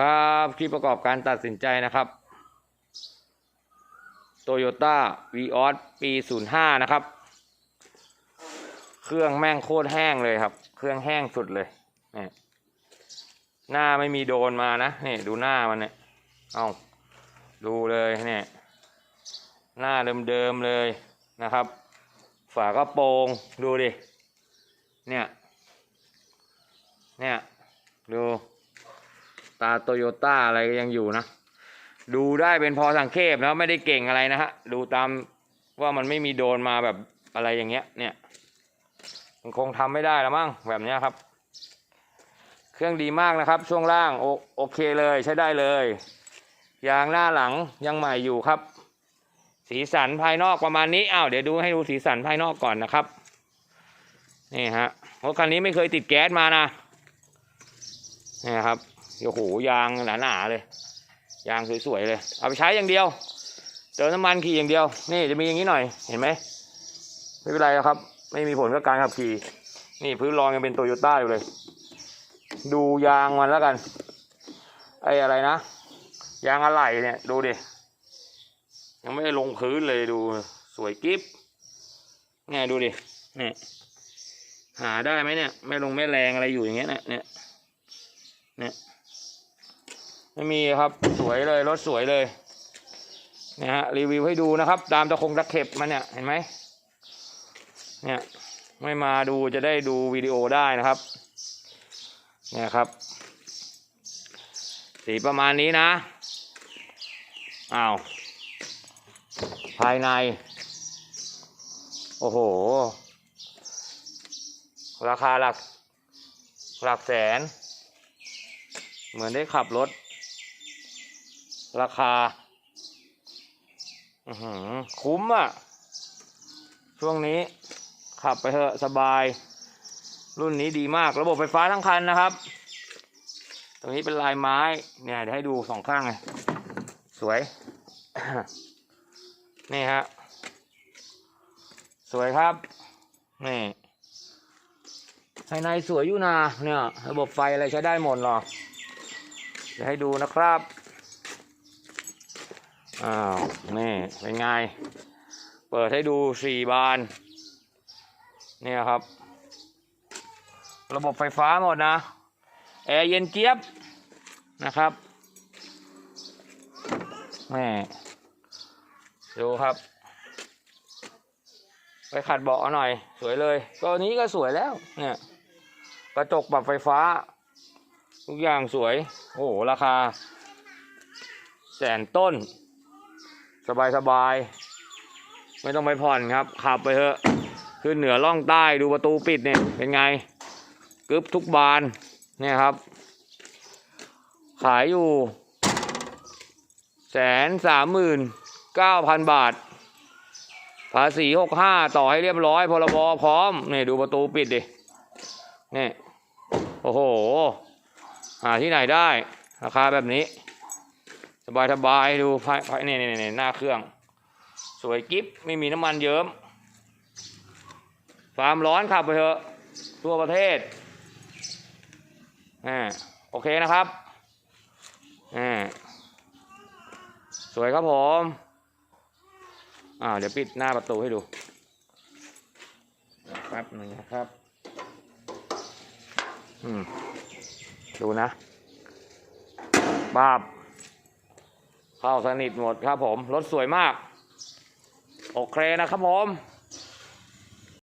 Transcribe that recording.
ครับที่ประกอบการตัดสินใจนะครับ Toyota v ีออสปี 05 นะครับ เครื่องแม่งโคตรแห้งเลยครับ เครื่องแห้งสุดเลยนี่หน้าไม่มีโดนมานะนี่ดูหน้ามันเนี่ยเอาดูเลยเนี่ยหน้าเดิมๆเลยนะครับ ฝากระโปรงดูดิเนี่ยเนี่ยดู ตาโตโยต้าอะไรก็ยังอยู่นะ ดูได้เป็นพอสังเขปนะไม่ได้เก่งอะไรนะฮะ ดูตามว่ามันไม่มีโดนมาแบบอะไรอย่างเงี้ย เนี่ยมันคงทำไม่ได้แล้วมั้งแบบเนี้ยครับ เครื่องดีมากนะครับ ช่วงล่างโอโอเคเลยใช้ได้เลย ยางหน้าหลังยังใหม่อยู่ครับ สีสันภายนอกประมาณนี้อ้าวเดี๋ยวดูให้ดูสีสันภายนอกก่อนนะครับนี่ฮะรถคันนี้ไม่เคยติดแก๊สมานะนี่ครับ โอ้โหยางหนาๆเลย ยางสวยๆเลย เอาไปใช้อย่างเดียว เติมน้ำมันขี่อย่างเดียว นี่จะมีอย่างนี้หน่อย เห็นไหมไม่เป็นไรครับ ไม่มีผลกับการขับขี่ นี่พื้นรองยังเป็นโตโยต้าอยู่เลย ดูยางมันแล้วกัน ไอ้อะไรนะ ยางอะไหล่เนี่ย ดูดิ ยังไม่ได้ลงพื้นเลยดู สวยกิ๊บเนี่ยดูดิ เนี่ยหาได้ไหมเนี่ย ไม่ลงไม่แรงอะไรอยู่อย่างเงี้ยเนี่ยเนี่ย ไม่มีครับสวยเลยรถสวยเลยเนี่ยฮะรีวิวให้ดูนะครับ ตามตะคงตะเข็บมันเนี่ยเห็นไหมเนี่ยไม่มาดูจะได้ดูวิดีโอได้นะครับ เนี่ยครับ สีประมาณนี้นะอ้าวภายใน โอ้โห ราคาหลักหลักแสน เหมือนได้ขับรถ ราคาอืคุ้มอะ ช่วงนี้ ขับไปเถอะสบาย รุ่นนี้ดีมากระบบไฟฟ้าทั้งคันนะครับ ตรงนี้เป็นลายไม้ เนี่ยเดี๋ยวให้ดูสองข้างเลยสวย นี่ฮะ สวยครับ นี่ภายในสวยอยู่นะเนี่ย ระบบไฟอะไรใช้ได้หมดหรอกเดี๋ยวให้ดูนะครับ อ้าว นี่ เป็นไง เปิดให้ดูสี่บาน เนี่ยครับ ระบบไฟฟ้าหมดนะ แอร์เย็นเจี๊ยบนะครับแม่ดูครับ ไปขัดเบาะหน่อย สวยเลย ตัวนี้ก็สวยแล้ว เนี่ย กระจกปรับไฟฟ้า ทุกอย่างสวย โอ้โห ราคา แสนต้น สบายสบายไม่ต้องไปผ่อนครับ ขับไปเถอะขึ้นเหนือล่องใต้ดูประตูปิดเนี่ยเป็นไงกึบทุกบานเนี่ยครับ ขายอยู่แสนสามหมื่นเก้าพันบาท ภาษีหกห้าต่อให้เรียบร้อยพรบพร้อมนี่ดูประตูปิดดินี่โอ้โห หาที่ไหนได้ ราคาแบบนี้ สบายสบายดูภายภายนี่นี่นี่หน้าเครื่อง สวยกิ๊บไม่มีน้ำมันเยิ้มความร้อนขับไปเถอะ ทั่วประเทศอ่าโอเคนะครับอ่าสวยครับผมอ่าเดี๋ยวปิดหน้าประตูให้ดูแป๊บหนึงนะครับอืมดูนะบาบ เข้าสนิทหมดครับผม รถสวยมาก โอเคนะครับผม